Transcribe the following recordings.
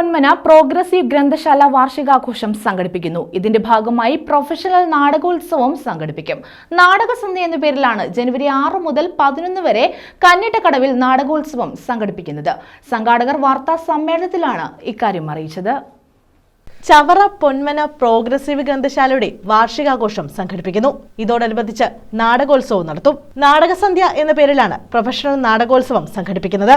Ponmana progressive ഗ്രന്ഥശാല വാർഷികാഘോഷം സംഘടിപ്പിക്കുന്നു. ഇതിന്റെ ഭാഗമായി പ്രൊഫഷണൽ നാടകോത്സവം സംഘടിപ്പിക്കും. നാടകസന്ധ്യ എന്ന പേരിലാണ് ജനുവരി ആറ് മുതൽ പതിനൊന്ന് വരെ കന്നിട്ടക്കടവിൽ നാടകോത്സവം സംഘടിപ്പിക്കുന്നത്. സംഘാടകർ വാർത്താ സമ്മേളനത്തിലാണ് ഇക്കാര്യം അറിയിച്ചത്. ചവറ പൊന്മന പ്രോഗ്രസീവ് ഗ്രന്ഥശാലയുടെ വാർഷികാഘോഷം സംഘടിപ്പിക്കുന്നു. ഇതോടനുബന്ധിച്ച് നാടകോത്സവം നടത്തും. നാടകസന്ധ്യ എന്ന പേരിലാണ് പ്രൊഫഷണൽ നാടകോത്സവം സംഘടിപ്പിക്കുന്നത്.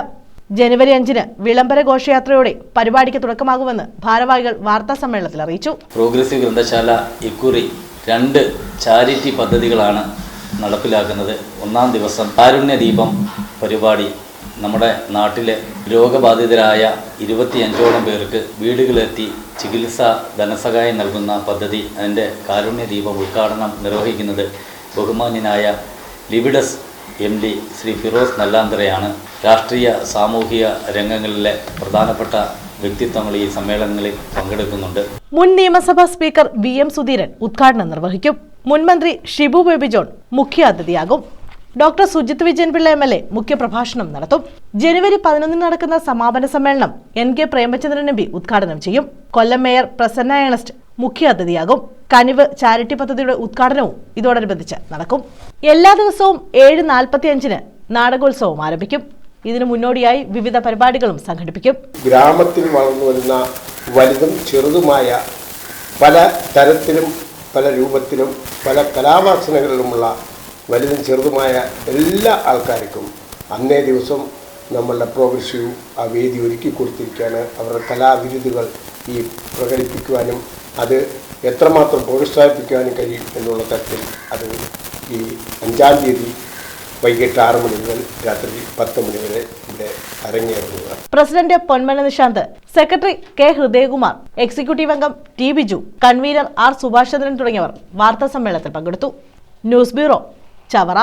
ജനുവരി അഞ്ചിന് വിളംബര ഘോഷയാത്രയോടെ പരിപാടിക്ക് തുടക്കമാകുമെന്ന് ഭാരവാഹികൾ വാർത്താ സമ്മേളനത്തിൽ അറിയിച്ചു. പ്രോഗ്രസീവ് ഗ്രന്ഥശാല ഇക്കുറി രണ്ട് ചാരിറ്റി പദ്ധതികളാണ് നടപ്പിലാക്കുന്നത്. ഒന്നാം ദിവസം കാരുണ്യ ദീപം പരിപാടി. നമ്മുടെ നാട്ടിലെ രോഗബാധിതരായ ഇരുപത്തിയഞ്ചോളം പേർക്ക് വീടുകളിലെത്തി ചികിത്സ ധനസഹായം നൽകുന്ന പദ്ധതി. അതിന്റെ കാരുണ്യ ദീപം ഉദ്ഘാടനം നിർവഹിക്കുന്നത് ബഹുമാന്യനായ ലിബിഡസ് എം ഡി ശ്രീ ഫിറോസ് നല്ലാന്തരയാണ് രാഷ്ട്രീയ സാമൂഹിക രംഗങ്ങളിലെ പ്രധാനപ്പെട്ട വ്യക്തിത്വങ്ങൾ ഈ സമ്മേളനങ്ങളിൽ പങ്കെടുക്കുന്നുണ്ട്. മുൻ നിയമസഭാ സ്പീക്കർ വി എം സുധീരൻ ഉദ്ഘാടനം നിർവഹിക്കും. മുൻമന്ത്രി ഷിബു ബേബി ജോൺ മുഖ്യാതിഥിയാകും. Doctor Sujith Vijayanpillai M L A മുഖ്യപ്രഭാഷണം നടത്തും. ജനുവരി പതിനൊന്നിന് നടക്കുന്ന സമാപന സമ്മേളനം N K Premachandran M P ഉദ്ഘാടനം ചെയ്യും. കൊല്ലം മേയർ പ്രസന്ന ഏണസ്റ്റ് മുഖ്യാതിഥിയാകും. കനിവ് ചാരിറ്റി പദ്ധതിയുടെ ഉദ്ഘാടനവും ഇതോടനുബന്ധിച്ച് നടക്കും. എല്ലാ ദിവസവും ഏഴ് നാൽപ്പത്തി അഞ്ചിന് നാടകോത്സവം ആരംഭിക്കും. ഇതിനു മുന്നോടിയായി വിവിധ പരിപാടികളും സംഘടിപ്പിക്കും. ഗ്രാമത്തിൽ വളർന്നു വരുന്ന വലുതും ചെറുതുമായ പല തരത്തിലും പല രൂപത്തിലും പല കലാവാസനകളിലുമുള്ള വലുതും ചെറുതുമായ എല്ലാ ആൾക്കാർക്കും അന്നേ ദിവസം നമ്മളുടെ പ്രോഗ്രസീവ് ആ വേദി ഒരുക്കി കൊടുത്തിരിക്കുകയാണ്. അവരുടെ കലാവിരുതുകൾ ഈ പ്രകടിപ്പിക്കുവാനും അത് എത്രമാത്രം പ്രോത്സാഹിപ്പിക്കുവാനും കഴിയും എന്നുള്ള തരത്തിൽ അത് ഈ അഞ്ചാം തീയതി വൈകിട്ട് ആറ് മണി മുതൽ രാത്രി പത്ത് മണി വരെ ഇവിടെ അരങ്ങേറുന്നത് president Ponmana Nishanth secretary K Hridayakumar executive അംഗം T Biju convener R Subhash Chandran തുടങ്ങിയവർ വാർത്താ സമ്മേളനത്തിൽ പങ്കെടുത്തു. News bureau Chavara.